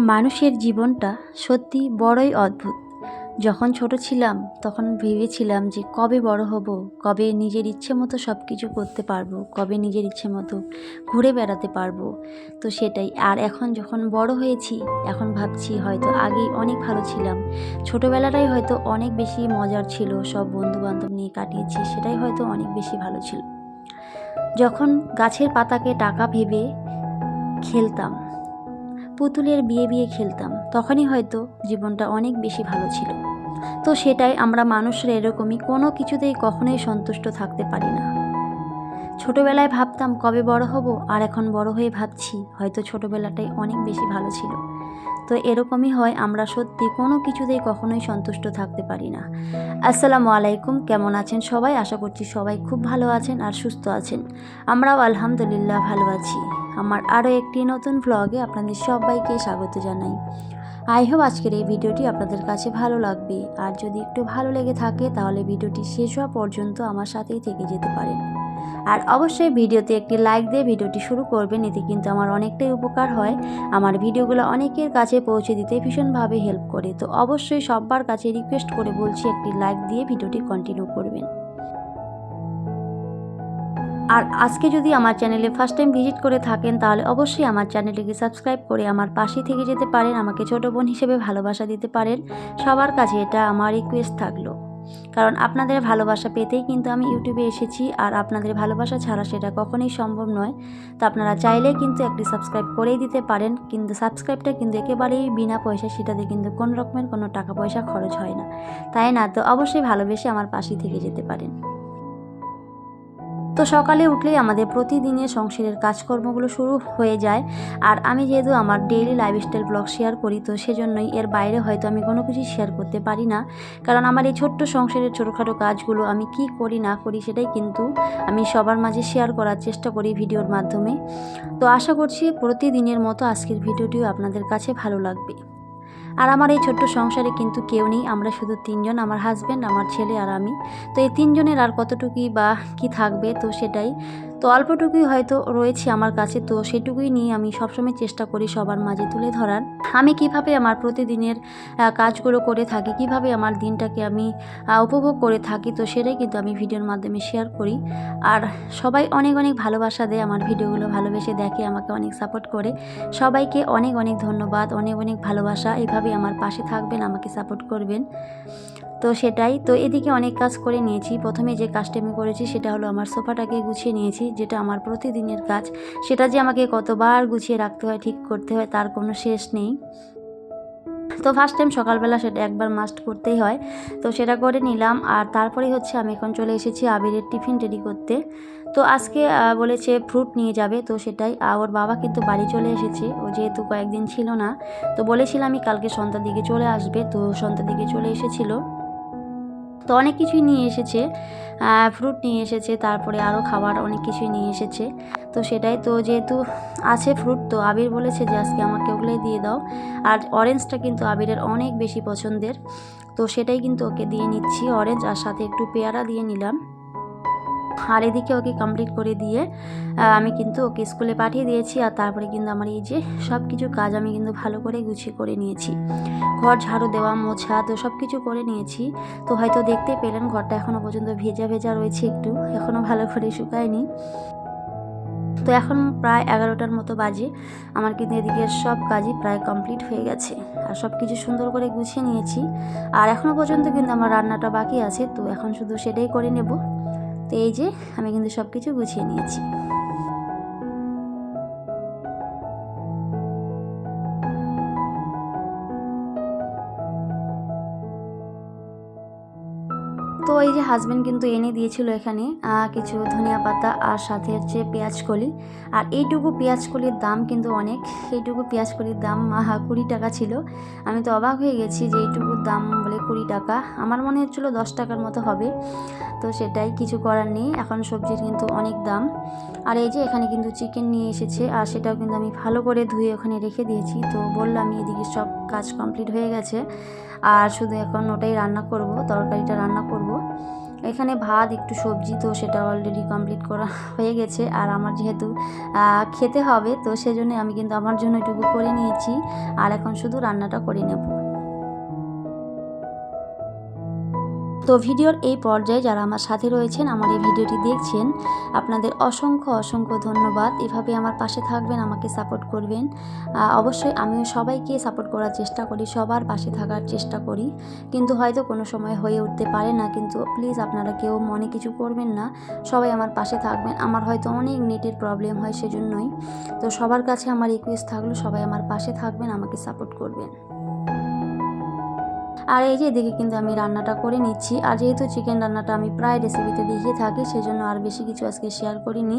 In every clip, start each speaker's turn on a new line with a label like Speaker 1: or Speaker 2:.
Speaker 1: মানুষের জীবনটা সত্যি বড়ই অদ্ভুত। যখন ছোট ছিলাম, তখন ভেবেছিলাম যে কবে বড় হব, কবে নিজের ইচ্ছে মতো সব কিছু করতে পারব, কবে নিজের ইচ্ছে মতো ঘুরে বেড়াতে পারব। তো সেটাই। আর এখন যখন বড় হয়েছি, এখন ভাবছি হয়তো আগেই অনেক ভালো ছিলাম। ছোটোবেলাটাই হয়তো অনেক বেশি মজার ছিল, সব বন্ধু বান্ধব নিয়ে কাটিয়েছি, সেটাই হয়তো অনেক বেশি ভালো ছিল। যখন গাছের পাতাকে টাকা ভেবে খেলতাম পুতুলের বিয়ে বিয়ে খেলতাম, তখনই হয়তো জীবনটা অনেক বেশি ভালো ছিল। তো সেটাই আমরা মানুষরা এরকমই কোনো কিছুতেই কখনোই সন্তুষ্ট থাকতে পারি না। ছোটোবেলায় ভাবতাম কবে বড় হব, আর এখন বড় হয়ে ভাবছি, হয়তো ছোটোবেলাটাই অনেক বেশি ভালো ছিল। তো এরকমই হয় আমরা সত্যি কোনো কিছুতেই কখনোই সন্তুষ্ট থাকতে পারি না। আসসালামু আলাইকুম, কেমন আছেন সবাই? আশা করছি সবাই খুব ভালো আছেন আর সুস্থ আছেন। আমরাও আলহামদুলিল্লাহ ভালো আছি। আমার আরও একটি নতুন ভ্লগে আপনাদের সবাইকে স্বাগত জানাই। আই হোপ আজকের এই ভিডিওটি আপনাদের কাছে ভালো লাগবে। আর যদি একটু ভালো লেগে থাকে, তাহলে ভিডিওটি শেষ হওয়া পর্যন্ত আমার সাথেই থেকে যেতে পারেন। আর অবশ্যই ভিডিওতে একটি লাইক দিয়ে ভিডিওটি শুরু করবেন, এতে কিন্তু আমার অনেকটাই উপকার হয়। আমার ভিডিওগুলো অনেকের কাছে পৌঁছে দিতে ভীষণভাবে হেল্প করে। তো অবশ্যই সবার কাছে রিকোয়েস্ট করে বলছি, একটি লাইক দিয়ে ভিডিওটি কন্টিনিউ করবেন। আর আজকে যদি আমার চ্যানেলে ফার্স্ট টাইম ভিজিট করে থাকেন, তাহলে অবশ্যই আমার চ্যানেলটিকে সাবস্ক্রাইব করে আমার পাশে থেকে যেতে পারেন, আমাকে ছোটো বোন হিসেবে ভালোবাসা দিতে পারেন। সবার কাছে এটা আমার রিকোয়েস্ট থাকল। কারণ আপনাদের ভালোবাসা পেতেই কিন্তু আমি ইউটিউবে এসেছি, আর আপনাদের ভালোবাসা ছাড়া সেটা কখনোই সম্ভব নয়। তো আপনারা চাইলে কিন্তু একটি সাবস্ক্রাইব করেই দিতে পারেন, কিন্তু সাবস্ক্রাইবটা কিন্তু একেবারেই বিনা পয়সা সেটাতে কিন্তু কোনো রকমের কোনো টাকা পয়সা খরচ হয় না। তাই না? তো অবশ্যই ভালোবেসে আমার পাশে থেকে যেতে পারেন। তো সকালে উঠলেই আমাদের প্রতিদিনের সংসারের কাজকর্মগুলো শুরু হয়ে যায়। আর আমি যেহেতু আমার ডেইলি লাইফস্টাইল ব্লগ শেয়ার করি, তো সেজন্যই এর বাইরে হয়তো আমি কোনো কিছু শেয়ার করতে পারি না। কারণ আমার এই ছোট্ট সংসারের ছোটোখাটো কাজগুলো আমি কি করি, না করি সেটাই কিন্তু আমি সবার মাঝে শেয়ার করার চেষ্টা করি ভিডিওর মাধ্যমে। তো আশা করছি প্রতিদিনের মতো আজকের ভিডিওটিও আপনাদের কাছে ভালো লাগবে। আর আমার এই ছোট্ট সংসারে কিন্তু কেউ নেই। আমরা শুধু তিনজন, আমার হাজব্যান্ড আমার ছেলে আর আমি। তো এই তিনজনের আর কতটুকুই বা কি থাকবে, তো সেটাই। তো অল্পটুকুই হয়তো রয়েছে আমার কাছে, তো সেটুকুই নিয়ে আমি সবসময় চেষ্টা করি সবার মাঝে তুলে ধরার। আমি কীভাবে আমার প্রতিদিনের কাজগুলো করে থাকি, কীভাবে আমার দিনটাকে আমি উপভোগ করে থাকি, তো সেটাই কিন্তু আমি ভিডিওর মাধ্যমে শেয়ার করি। আর সবাই অনেক অনেক ভালোবাসা দেয়, আমার ভিডিওগুলো ভালোবেসে দেখে, আমাকে অনেক সাপোর্ট করে। সবাইকে অনেক অনেক ধন্যবাদ, অনেক অনেক ভালোবাসা। এভাবে আমার পাশে থাকবেন, আমাকে সাপোর্ট করবেন। তো সেটাই। তো এদিকে অনেক কাজ করে নিয়েছি। প্রথমে যে কাজটা আমি করেছি সেটা হলো আমার সোফাটাকে গুছিয়ে নিয়েছি, যেটা আমার প্রতিদিনের কাজ। সেটা যে আমাকে কতবার গুছিয়ে রাখতে হয়, ঠিক করতে হয়, তার কোনো শেষ নেই। তো ফার্স্ট টাইম সকালবেলা সেটা একবার মাস্ট করতেই হয়। তো সেটা করে নিলাম। আর তারপরেই হচ্ছে আমি এখন চলে এসেছি আবিরের টিফিন রেডি করতে। তো আজকে বলেছে ফ্রুট নিয়ে যাবে, তো সেটাই। ওর বাবা কিন্তু বাড়ি চলে এসেছে। ও যেহেতু কয়েকদিন ছিল না, তো বলেছিলাম আমি কালকে সন্ধ্যার দিকে চলে আসবে। তো সন্ধ্যার দিকে চলে এসেছিল। তো অনেক কিছুই নিয়ে এসেছে। ফ্রুট নিয়ে এসেছে, তারপরে আরও খাবার অনেক কিছুই নিয়ে এসেছে। তো সেটাই তো, যেহেতু আছে ফ্রুট তো আবির বলেছে যে আজকে আমাকে ওগুলোই দিয়ে দাও। আর অরেঞ্জটা কিন্তু আবিরের অনেক বেশি পছন্দের। তো সেটাই কিন্তু ওকে দিয়ে নিচ্ছি অরেঞ্জ আর সাথে একটু পেয়ারা দিয়ে নিলাম। আর এদিকে ওকে কমপ্লিট করে দিয়ে আমি কিন্তু ওকে স্কুলে পাঠিয়ে দিয়েছি আর তারপরে কিন্তু আমার এই যে সব কিছু কাজ আমি কিন্তু ভালো করে গুছিয়ে করে নিয়েছি। ঘর ঝাড়ু দেওয়া, মোছা তো সব কিছু করে নিয়েছি। তো হয়তো দেখতে পেলেন ঘরটা এখনও পর্যন্ত ভেজা ভেজা রয়েছে একটু এখনও ভালো করে শুকায়নি। তো এখন প্রায় এগারোটার মতো বাজে, আমার কিন্তু এদিকে সব কাজই প্রায় কমপ্লিট হয়ে গেছে। আর সব কিছু সুন্দর করে গুছিয়ে নিয়েছি। আর এখনও পর্যন্ত কিন্তু আমার রান্নাটা বাকি আছে, তো এখন শুধু সেটাই করে নেব। তো এই যে আমি কিন্তু সব কিছু গুছিয়ে নিয়েছি। তো এই যে হাজব্যান্ড কিন্তু এনে দিয়েছিল এখানে কিছু ধনিয়া পাতা আর সাথে হচ্ছে পেঁয়াজ কলি। আর এইটুকু পেঁয়াজ কলির দাম কিন্তু অনেক। এইটুকু পেঁয়াজ কলির দাম কুড়ি টাকা ছিল। আমি তো অবাক হয়ে গেছি যে এইটুকুর দাম বলে কুড়ি টাকা। আমার মনে হচ্ছিল দশ টাকার মতো হবে। তো সেটাই কিছু করার নেই। এখন সবজির কিন্তু অনেক দাম। আর এই যে এখানে কিন্তু চিকেন নিয়ে এসেছে। আর সেটাও কিন্তু আমি ভালো করে ধুয়ে ওখানে রেখে দিয়েছি। তো বললাম এদিকে সব কাজ কমপ্লিট হয়ে গেছে। আর শুধু এখন ওটাই রান্না করব, তরকারিটা রান্না করব। এখানে ভাত, একটু সবজি, তো সেটা অলরেডি কমপ্লিট করা হয়ে গেছে। আর আমার যেহেতু খেতে হবে, তো সেজন্য আমি কিন্তু আমার জন্য এটুকু করে নিয়েছি। আর এখন শুধু রান্নাটা করে নেব। তো ভিডিওর এই পর্যায়ে যারা আমার সাথে রয়েছেন, আমার এই ভিডিওটি দেখছেন, আপনাদের অসংখ্য অসংখ্য ধন্যবাদ। এভাবে আমার পাশে থাকবেন, আমাকে সাপোর্ট করবেন। অবশ্যই আমিও সবাইকে সাপোর্ট করার চেষ্টা করি, সবার পাশে থাকার চেষ্টা করি। কিন্তু হয়তো কোনো সময় হয়ে উঠতে পারে না, কিন্তু প্লিজ আপনারা কেউ মনে কিছু করবেন না। সবাই আমার পাশে থাকবেন, আমার হয়তো অনেক নেটের প্রবলেম হয় সেজন্যই। তো সবার কাছে আমার রিকোয়েস্ট থাকল, সবাই আমার পাশে থাকবেন, আমাকে সাপোর্ট করবেন। আর এই যে এদিকে কিন্তু আমি রান্নাটা করে নিচ্ছি। আর যেহেতু চিকেন রান্নাটা আমি প্রায় রেসিপিতে দেখিয়ে থাকি, সেজন্য আর বেশি কিছু আজকে শেয়ার করিনি।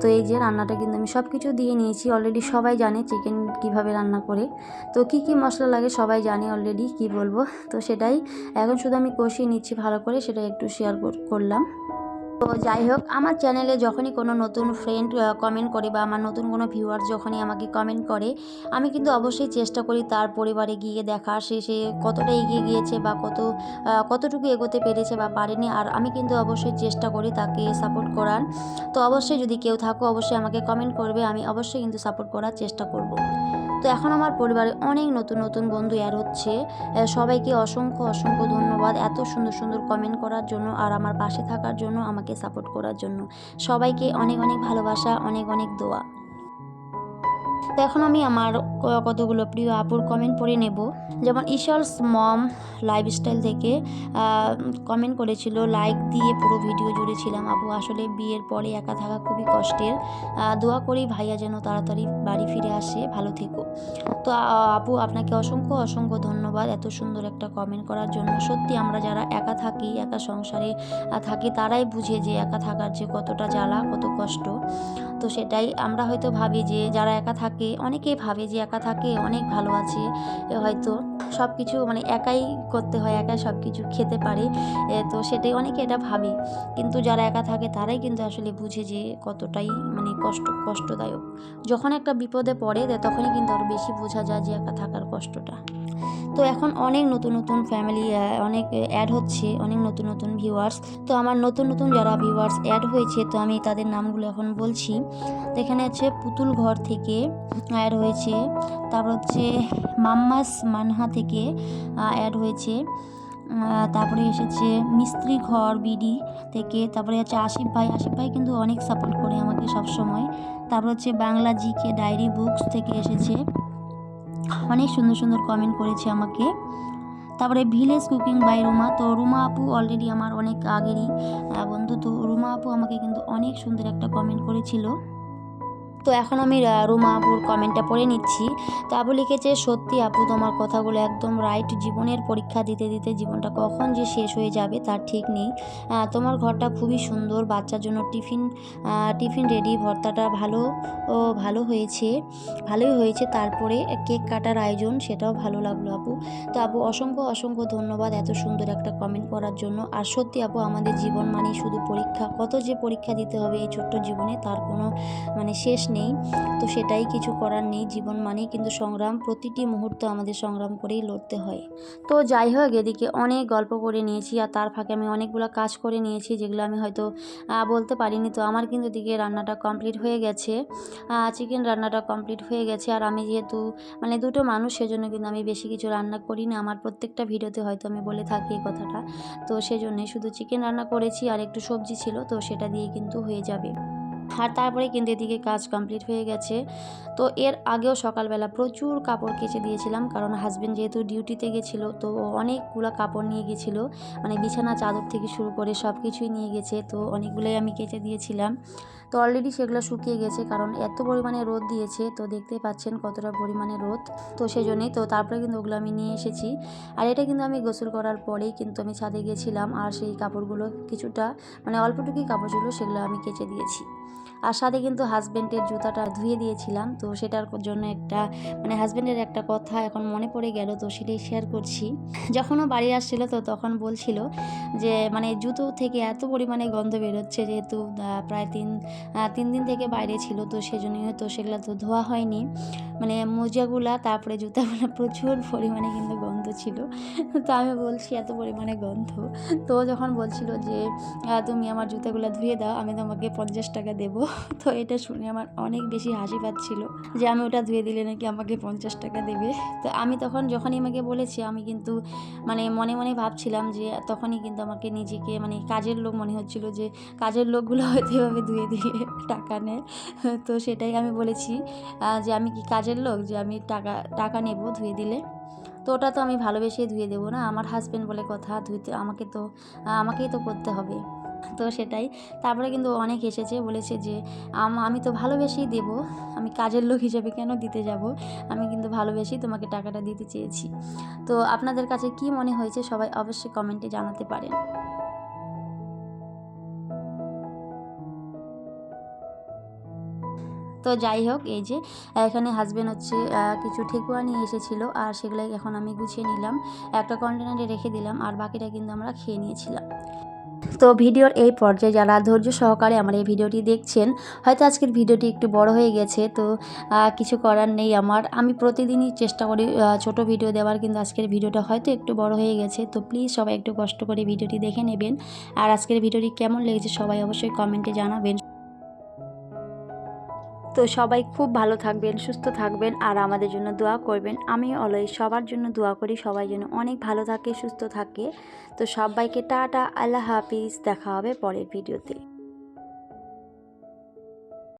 Speaker 1: তো এই যে রান্নাটা কিন্তু আমি সব কিছু দিয়ে নিয়েছি। অলরেডি সবাই জানে চিকেন কীভাবে রান্না করে। তো কি কি মশলা লাগে সবাই জানে অলরেডি কি বলব? তো সেটাই। এখন শুধু আমি কষিয়ে নিচ্ছি ভালো করে সেটা একটু শেয়ার করলাম। তো যাই হোক, আমার চ্যানেলে যখনই কোনো নতুন ফ্রেন্ড কমেন্ট করে বা আমার নতুন কোনো ভিউয়ার যখনই আমাকে কমেন্ট করে, আমি কিন্তু অবশ্যই চেষ্টা করি তার পরিবারে গিয়ে দেখা, সে সে কতটা এগিয়ে গিয়েছে বা কত কতটুকু এগোতে পেরেছে বা পারেনি। আর আমি কিন্তু অবশ্যই চেষ্টা করি তাকে সাপোর্ট করার। তো অবশ্যই যদি কেউ থাকো, অবশ্যই আমাকে কমেন্ট করবে, আমি অবশ্যই কিন্তু সাপোর্ট করার চেষ্টা করব। তো এখন আমার পরিবারে অনেক নতুন নতুন বন্ধু অ্যাড হচ্ছে। সবাইকে অসংখ্য অসংখ্য ধন্যবাদ এত সুন্দর সুন্দর কমেন্ট করার জন্য আর আমার পাশে থাকার জন্য, আমাকে সাপোর্ট করার জন্য। সবাইকে অনেক অনেক ভালোবাসা, অনেক অনেক দোয়া। তো এখন আমি আমার কতগুলো প্রিয় আপুর কমেন্ট পড়ে নেব। যেমন ঈশ্বর্স মম লাইফস্টাইল থেকে কমেন্ট করেছিল লাইক দিয়ে পুরো ভিডিও জুড়েছিলাম আপু। আসলে বিয়ের পরে একা থাকা খুবই কষ্টের। দোয়া করি ভাইয়া যেন তাড়াতাড়ি বাড়ি ফিরে আসে। ভালো থেকো। তো আপু, আপনাকে অসংখ্য অসংখ্য ধন্যবাদ এত সুন্দর একটা কমেন্ট করার জন্য। সত্যি আমরা যারা একা থাকি, একা সংসারে থাকি, তারাই বুঝে যে একা থাকার যে কতটা জ্বালা, কত কষ্ট। তো সেটাই আমরা হয়তো ভাবি যে যারা একা থাকে অনেকেই ভাবে যে একা থাকে, অনেক ভালো আছে হয়তো সব কিছু মানে একাই করতে হয়, একাই সব কিছু খেতে পারে তো সেটাই অনেকে এটা ভাবে। কিন্তু যারা একা থাকে, তারাই কিন্তু আসলে বুঝে যে কতটাই মানে কষ্ট, কষ্টদায়ক। যখন একটা বিপদে পড়ে তখনই কিন্তু আরও বেশি বোঝা যায় যে একা থাকার কষ্টটা। তো এখন অনেক নতুন নতুন ফ্যামিলি অনেক অ্যাড হচ্ছে, অনেক নতুন নতুন ভিউয়ার্স তো আমার নতুন নতুন যারা ভিউয়ার্স অ্যাড হয়েছে, তো আমি তাদের নামগুলো এখন বলছি। তো এখানে হচ্ছে পুতুল ঘর থেকে অ্যাড হয়েছে। তারপর হচ্ছে মাম্মাস মানহা থেকে অ্যাড হয়েছে। তারপরে এসেছে মিস্ত্রি ঘর বিডি থেকে, তারপরে হচ্ছে আশিফ ভাই। আশিফ ভাই কিন্তু অনেক সাপোর্ট করে আমাকে সব সময় তারপর হচ্ছে বাংলা জিকে ডায়েরি বুকস থেকে এসেছে। অনেক সুন্দর সুন্দর কমেন্ট করেছে আমাকে। তারপরে ভিলেজ কুকিং বাই রুমা। তো রুমা আপু অলরেডি আমার অনেক আগেরই বন্ধু। তো রুমা আপু আমাকে কিন্তু অনেক সুন্দর একটা কমেন্ট করেছিল। তো এখন আমি রুমা আপুর কমেন্টটা পড়ে নিচ্ছি। তো আপু লিখেছে, সত্যি আপু, তোমার কথাগুলো একদম রাইট জীবনের পরীক্ষা দিতে দিতে জীবনটা কখন যে শেষ হয়ে যাবে তার ঠিক নেই। তোমার ঘরটা খুবই সুন্দর। বাচ্চার জন্য টিফিন টিফিন রেডি ভর্তাটা ভালো ও ভালো হয়েছে। ভালোই হয়েছে। তারপরে কেক কাটার আয়োজন, সেটাও ভালো লাগল আপু। তো আপু, অসংখ্য অসংখ্য ধন্যবাদ এত সুন্দর একটা কমেন্ট করার জন্য। আর সত্যি আপু, আমাদের জীবন মানে শুধু পরীক্ষা। কত যে পরীক্ষা দিতে হবে এই ছোট্ট জীবনে, তার কোনো মানে শেষ নেই। তো সেটাই কিছু করার নেই। জীবন মানেই কিন্তু সংগ্রাম। প্রতিটি মুহূর্ত আমাদের সংগ্রাম করেই লড়তে হয়। তো যাই হোক, এদিকে অনেক গল্প করে নিয়েছি আর তার ফাঁকে আমি অনেকগুলো কাজ করে নিয়েছি যেগুলো আমি হয়তো বলতে পারিনি। তো আমার কিন্তু এদিকে রান্নাটা কমপ্লিট হয়ে গেছে। চিকেন রান্নাটা কমপ্লিট হয়ে গেছে। আর আমি যেহেতু মানে দুটো মানুষ, সেজন্য কিন্তু আমি বেশি কিছু রান্না করি না আমার প্রত্যেকটা ভিডিওতে হয়তো আমি বলে থাকি এই কথাটা। তো সেজন্যই শুধু চিকেন রান্না করেছি আর একটু সবজি ছিল। তো সেটা দিয়ে কিন্তু হয়ে যাবে। আর তারপরে কিন্তু এদিকে কাজ কমপ্লিট হয়ে গেছে। তো এর আগেও সকালবেলা প্রচুর কাপড় কেচে দিয়েছিলাম, কারণ হাজব্যান্ড যেহেতু ডিউটিতে গেছিল, তো অনেকগুলো কাপড় নিয়ে গেছিল মানে বিছানা, চাদর থেকে শুরু করে সব কিছুই নিয়ে গেছে, তো অনেকগুলোই আমি কেচে দিয়েছিলাম। তো অলরেডি সেগুলো শুকিয়ে গেছে, কারণ এত পরিমাণে রোদ দিয়েছে, তো দেখতে পাচ্ছেন কতটা পরিমাণে রোদ। তো সেই জন্যই তো তারপরে কিন্তু ওগুলো আমি নিয়ে এসেছি। আর এটা কিন্তু আমি গোসল করার পরেই কিন্তু আমি ছাদে গেছিলাম, আর সেই কাপড়গুলো কিছুটা মানে অল্পটুকুই কাপড় ছিল, সেগুলো আমি কেচে দিয়েছি। আর সাথে কিন্তু হাজব্যান্ডের জুতাটা ধুয়ে দিয়েছিলাম, তো সেটার জন্য একটা মানে হাজব্যান্ডের একটা কথা এখন মনে পড়ে গেল, তো সেটাই শেয়ার করছি। যখনও বাড়ি আসছিল, তো তখন বলছিল যে মানে জুতো থেকে এত পরিমাণে গন্ধ বেরোচ্ছে, যেহেতু প্রায় তিন তিন দিন থেকে বাইরে ছিল, তো সেজন্যই হয়তো সেগুলো তো ধোয়া হয়নি। মানে মোজাগুলা, তারপরে জুতাগুলো প্রচুর পরিমাণে কিন্তু গন্ধ ছিল। তো আমি বলছি, এত পরিমাণে গন্ধ। তো যখন বলছিল যে তুমি আমার জুতাগুলো ধুয়ে দাও, আমি তোমাকে পঞ্চাশ টাকা দেবো। তো এটা শুনে আমার অনেক বেশি হাসি পাচ্ছিল যে, আমি ওটা ধুয়ে দিলে নাকি আমাকে পঞ্চাশ টাকা দেবে? তো আমি তখন, যখনই আমাকে বলেছি, আমি কিন্তু মানে মনে মনে ভাবছিলাম যে, তখনই কিন্তু আমাকে নিজেকে মানে কাজের লোক মনে হচ্ছিল যে, কাজের লোকগুলো হয়তো এভাবে ধুয়ে দিয়ে টাকা নেয়। তো সেটাই আমি বলেছি যে আমি কি কাজের লোক? যে আমি টাকা টাকা নেব ধুয়ে দিলে। তো ওটা তো আমি ভালোবেসেই ধুয়ে দেবো না? আমার হাজব্যান্ড বলে কথা, ধুইতে আমাকে তো আমাকেই তো করতে হবে। তো সেটাই। তারপরে কিন্তু অনেক এসেছে, বলেছে যে, আম- আমি তো ভালোবেসেই দেব, আমি কাজের লোক হিসেবে কেন দিতে যাব? আমি কিন্তু ভালোবেসেই তোমাকে টাকাটা দিতে চেয়েছি। তো আপনাদের কাছে কি মনে হয়েছে? সবাই অবশ্যই কমেন্টে জানাতে পারেন। তো যাই হোক, এই যে, এখানে হাজবেন্ড হচ্ছে কিছু ঠেকুয়া নিয়ে এসেছিল, আর সেগুলাই এখন আমি গুছিয়ে নিলাম, একটা কন্টেনারে রেখে দিলাম, আর বাকিটা কিন্তু আমরা খেয়ে নিয়েছিলাম। তো ভিডিওর এই পর্যায়ে যারা ধৈর্য সহকারে আমার এই ভিডিওটি দেখছেন, হয়তো আজকের ভিডিওটি একটু বড় হয়ে গেছে, তো কিছু করার নেই আমার। আমি প্রতিদিনই চেষ্টা করি ছোট ভিডিও দেওয়ার, কিন্তু আজকের ভিডিওটা হয়তো একটু বড় হয়ে গেছে, তো প্লিজ সবাই একটু কষ্ট করে ভিডিওটি দেখে নেবেন। আর আজকের ভিডিওটি কেমন লেগেছে সবাই অবশ্যই কমেন্টে জানাবেন। তো সবাই খুব ভালো থাকবেন, সুস্থ থাকবেন আর আমাদের জন্য দোয়া করবেন। আমি অলওয়েজ সবার জন্য দোয়া করি, সবাই যেন অনেক ভালো থাকে, সুস্থ থাকে। তো সবাইকে টাটা, আল্লাহ হাফিজ, দেখা হবে পরের ভিডিওতে।